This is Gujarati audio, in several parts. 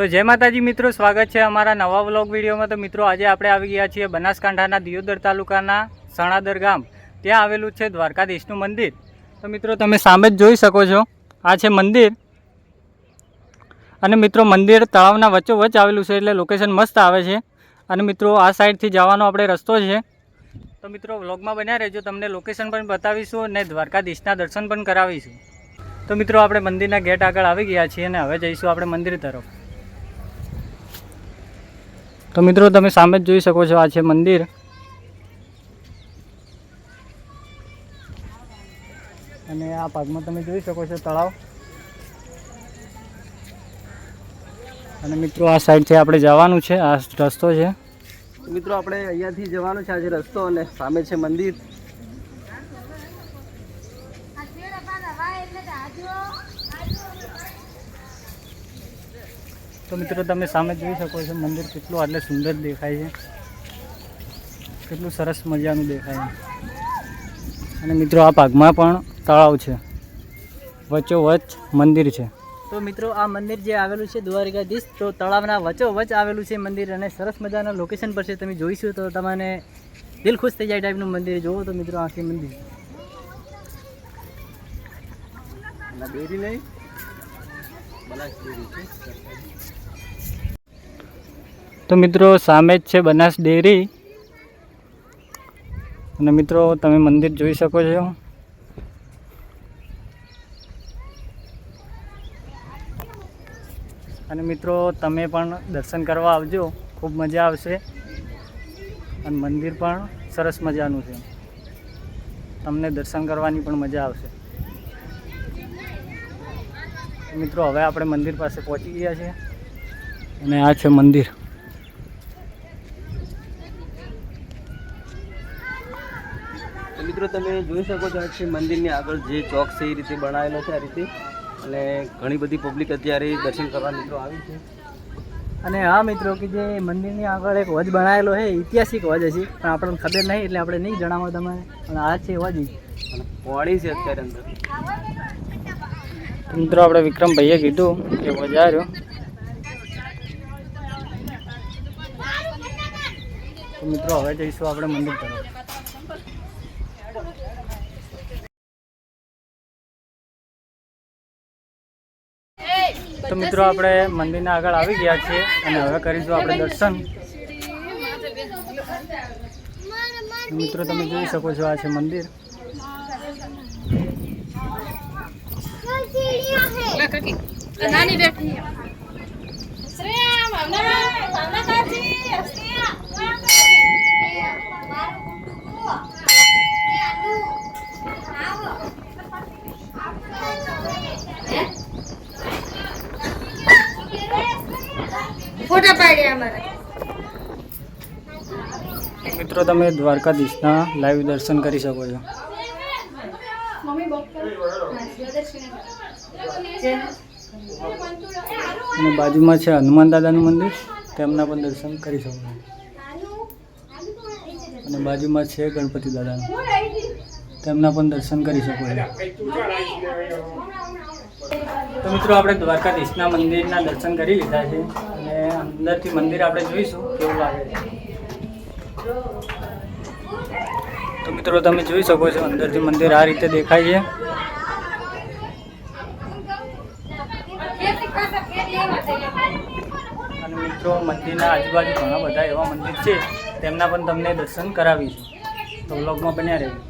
તો જય માતાજી મિત્રો, સ્વાગત છે અમારા નવા વ્લોગ વિડીયોમાં. તો મિત્રો, આજે આપણે આવી ગયા છીએ બનાસકાંઠાના દિયોદર તાલુકાના સણાદર ગામ. ત્યાં આવેલું છે દ્વારકાધીશનું મંદિર. તો મિત્રો, તમે સામે જ જોઈ શકો છો, આ છે મંદિર. અને મિત્રો, મંદિર તળાવના વચ્ચોવચ્ચ આવેલું છે એટલે લોકેશન મસ્ત આવે છે. અને મિત્રો, આ સાઈડથી જવાનો આપણે રસ્તો છે. તો મિત્રો, વ્લોગમાં બન્યા રહેજો. તમને લોકેશન પણ બતાવીશું અને દ્વારકાધીશના દર્શન પણ કરાવીશું. તો મિત્રો, આપણે મંદિરના ગેટ આગળ આવી ગયા છીએ અને હવે જઈશું આપણે મંદિર તરફ. તો મિત્રો, તમે સામે જ જોઈ શકો છો, આ છે મંદિર. અને આ ભાગમાં તમે જોઈ શકો છો તળાવ. અને મિત્રો, આ સાઈડથી આપણે જવાનું છે, આ રસ્તો છે. મિત્રો, આપણે અહીંયાથી જવાનું છે, આજે રસ્તો અને સામે છે મંદિર. તો મિત્રો તમે સામે જોઈ શકો છો મંદિર કેટલું આટલે સુંદર દેખાય છે. કેટલું સરસ મજાનું દેખાય છે. અને મિત્રો આ ભાગમાં પણ તળાવ છે. વચ્ચોવચ મંદિર છે. તો મિત્રો આ મંદિર જે આવેલું છે દ્વારિકાધીશ તો તળાવના વચ્ચોવચ આવેલું છે મંદિર અને સરસ મજાના લોકેશન પર છે. તમે જોઈશું તો તમને દિલ ખુશ થઈ જાય ટાઈપનું મંદિર. જોવો તો મિત્રો આખી મંદિર. ડેરી નહીં? બનાસ ડેરી છે તો મિત્રો સામે જ છે બનાસ ડેરી. અને મિત્રો તમે મંદિર જોઈ શકો છો. અને મિત્રો તમે પણ દર્શન કરવા આવજો. ખૂબ મજા આવશે. અને મંદિર પણ સરસ મજાનું છે. તમને દર્શન કરવાની પણ મજા આવશે. મિત્રો હવે આપણે મંદિર પાસે પહોંચી ગયા છીએ. અને આ છે મંદિર. મિત્રો, તમે જોઈ શકો છો આ મંદિરની આગળ જે ચોક છે એ રીતે બનાવેલો છે આ રીતે. અને ઘણી બધી પબ્લિક અત્યારે દર્શન કરવા મિત્રો આવી છે. અને હા મિત્રો, કે જે મંદિરની આગળ એક વજ બનાવેલો છે ઐતિહાસિક વજ હશે. પણ આપણને ખબર નહીં, એટલે આપણે નહીં જણાવો તમારે. પણ આ છે વજ અને પોણી છે અત્યારે અંદર. મિત્રો, આપણે વિક્રમભાઈએ કીધું કે વજાર્યો. મિત્રો, હવે જઈશું આપણે મંદિર તરફ. તો મિત્રો આપણે મંદિરના આગળ આવી ગયા છીએ અને હવે કરીશું આપણે દર્શન. મિત્રો, તમે જોઈ શકો છો આ છે મંદિર. નાની બેઠી ફોટા પાડ્યા અમારા. મિત્રો તમે દ્વારકાધીશના લાઈવ દર્શન કરી શકો છો. અને બાજુમાં છે હનુમાન દાદાનું મંદિર તેમના પણ દર્શન કરી શકો છો. અને બાજુમાં છે ગણપતિ દાદાનું. તેમના પણ દર્શન કરી શકો છો. તો મિત્રો આપણે દ્વારકાધીશના મંદિરના દર્શન કરી લીધા છે. અંદરથી મંદિર આપણે જોઈશું, કેવું લાગે છે. તો મિત્રો, તમે જોઈ શકો છો, અંદરથી મંદિર આ રીતે દેખાય છે. અને મિત્રો, મંદિરના આજુબાજુ ઘણા બધા એવા મંદિર છે, તેમના પણ તમને દર્શન કરાવીશું. તો બ્લોગમાં બન્યા રહેજો.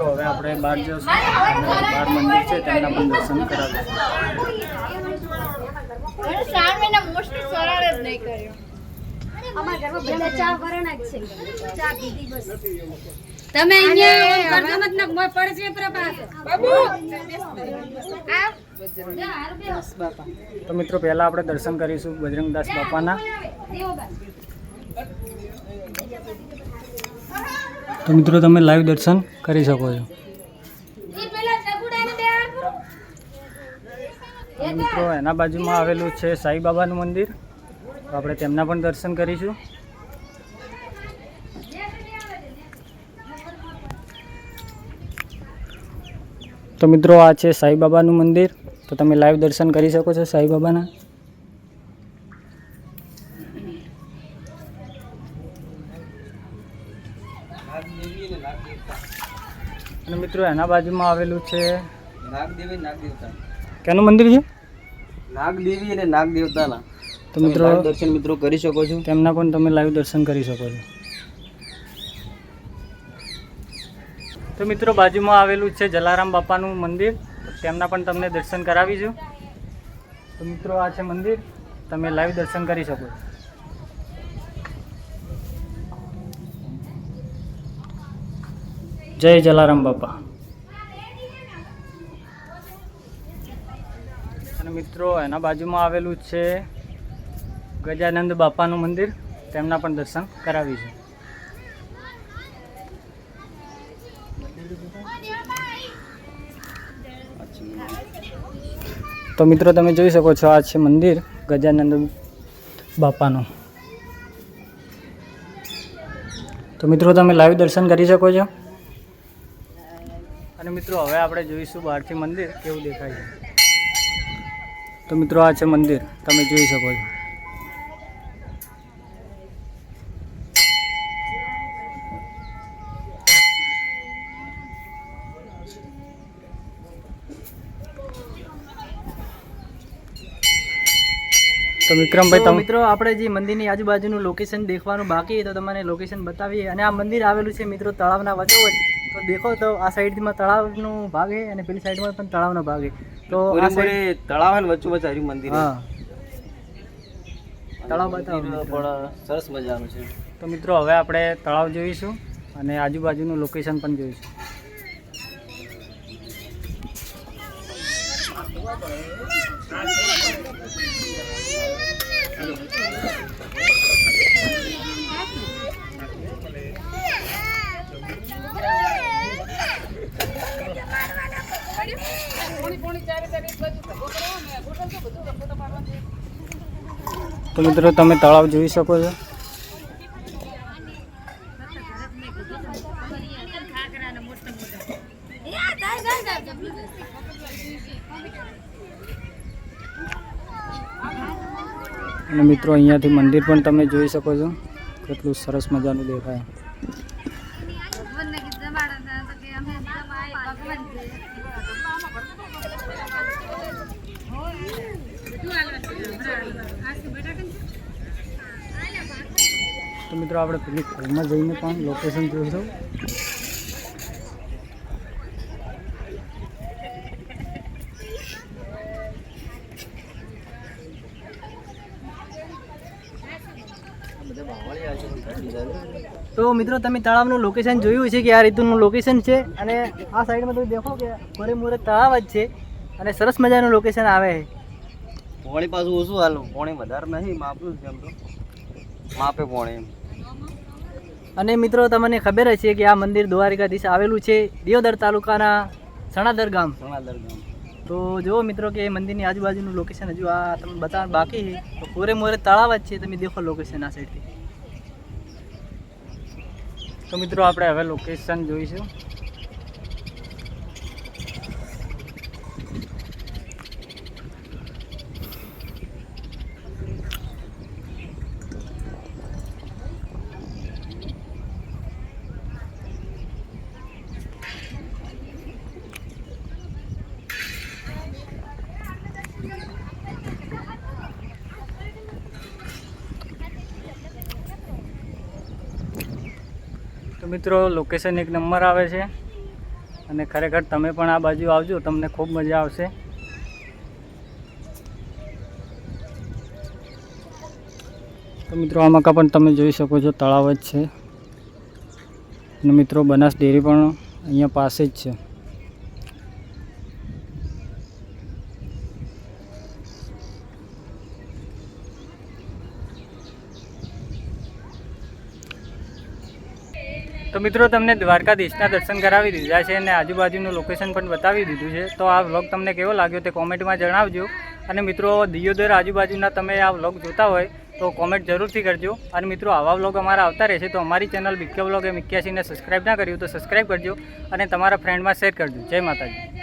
તો હવે આપણે બહાર જઈશું અને બહાર મંદિર છે તેમના પણ દર્શન કરાવીશું તમે અહીંયા પડશે પ્રભાત. બાબુ! આ તો મિત્રો પહેલાં આપણે દર્શન કરીશું બજરંગદાસ બાપાના. તો મિત્રો, તમે લાઈવ દર્શન કરી શકો છો. મિત્રો, એના બાજુમાં આવેલું છે સાંઈબાબાનું મંદિર. તો આપણે તેમના પણ દર્શન કરીશું. તો મિત્રો, આ છે સાંઈબાબાનું મંદિર. તો તમે લાઈવ દર્શન કરી શકો છો સાંઈબાબાના. અને મિત્રો એના બાજુમાં આવેલું છે નાગદેવી નાગદેવતા. કેનું મંદિર છે? નાગદેવી અને નાગદેવતાના. તો મિત્રો દર્શન મિત્રો કરી શકો છો. તેમના પણ તમે લાઈવ દર્શન કરી શકો છો. તો મિત્રો બાજુમાં આવેલું છે જલારામ બાપાનું મંદિર. તેમના પણ તમને દર્શન કરાવીશું. તો મિત્રો આ છે મંદિર. તમે લાઈવ દર્શન કરી શકો છો. જય જલારામ બાપા. અને મિત્રો, એના બાજુમાં આવેલું છે ગજાનંદ બાપાનું મંદિર. તેમના પણ દર્શન કરાવીશું તો મિત્રો, તમે જોઈ શકો છો, આ છે મંદિર ગજાનંદ બાપાનું. તો મિત્રો, તમે લાઈવ દર્શન કરી શકો છો? અને મિત્રો હવે આપણે જોઈશું બહારથી મંદિર કેવું દેખાય છે. તો મિત્રો આ છે મંદિર તમે જોઈ શકો છો. તો વિક્રમભાઈ તો તમે મિત્રો આપણે જે મંદિરની આજુબાજુનું લોકેશન દેખવાનું બાકી તો તમને લોકેશન બતાવીએ. અને આ મંદિર આવેલું છે મિત્રો તળાવના વચ્ચોવચ તો દેખો તો આ સાઈડમાં તળાવનો ભાગ છે અને પેલી સાઈડમાં પણ તળાવનો ભાગ છે. તો આ સાઈડ તળાવ અને વચ્ચે વચ્ચે હર્યું મંદિર હા. તળાવ બતાવો. પણ સરસ મજાનું છે. તો મિત્રો હવે આપણે તળાવ જોઈશું અને આજુબાજુનું લોકેશન પણ જોઈશું. તો મિત્રો તમે તળાવ જોઈ શકો છો. અને મિત્રો અહીંયાથી મંદિર પણ તમે જોઈ શકો છો. કેટલું સરસ મજાનું દેખાય. ભગવાન છે. બધું હાલવાનું છે. હમણાં આ શું બટાકા છે? તો મિત્રો આપણે પેલી ફિલ્મમાં જઈને પણ લોકેશન જોઈશું. તો મિત્રો તમે તળાવનું લોકેશન જોયું છે કે આ રીતનું લોકેશન છે? અને આ સાઈડમાં તમે દેખો કે મોરે મોરે તળાવ જ છે. અને સરસ મજાનું લોકેશન આવે છે. પોણી પાછું ઓછું હાલું. પોણી વધારે નહીં, માપનું જ એમ તો. માપે પોણી એમ. અને મિત્રો તમને ખબર છે કે આ મંદિર દ્વારિકાધીશ આવેલું છે દિયોદર તાલુકાના સણાદર ગામ. સણાદર ગામ. તો જુઓ મિત્રો કે એ મંદિરની આજુબાજુનું લોકેશન હજુ આ તમને બતાવ બાકી છે. તો પૂરે મોરે તળાવ જ છે તમે દેખો લોકેશન આ સાઈડથી તો મિત્રો આપણે હવે લોકેશન જોઈશું. મિત્રો લોકેશન એક નંબર આવે છે. અને ખરેખર તમે પણ આ બાજુ આવજો, તમને ખૂબ મજા આવશે. તો મિત્રો આમાં પણ તમે જોઈ શકો છો, તળાવ જ છે. અને મિત્રો, બનાસ ડેરી પણ અહીંયા પાસે જ છે. મિત્રો, તમને દ્વારકાધીશના દર્શન કરાવી દીધા છે અને આજુબાજુનું લોકેશન પણ બતાવી દીધું છે. તો આ વ્લોગ તમને કેવો લાગ્યો તે કોમેન્ટમાં જણાવજો. અને મિત્રો, દિયોદર આજુબાજુના તમે આ વ્લોગ જોતા હોય તો કોમેન્ટ જરૂરથી કરજો. અને મિત્રો, આવા વ્લોગ અમારા આવતા રહેશે તો અમારી ચેનલ બીકે વ્લોગ એમ ઇક્યાસીને સબસ્ક્રાઈબ ના કર્યું તો સબસ્ક્રાઈબ કરજો અને તમારા ફ્રેન્ડમાં શેર કરજો. જય માતાજી.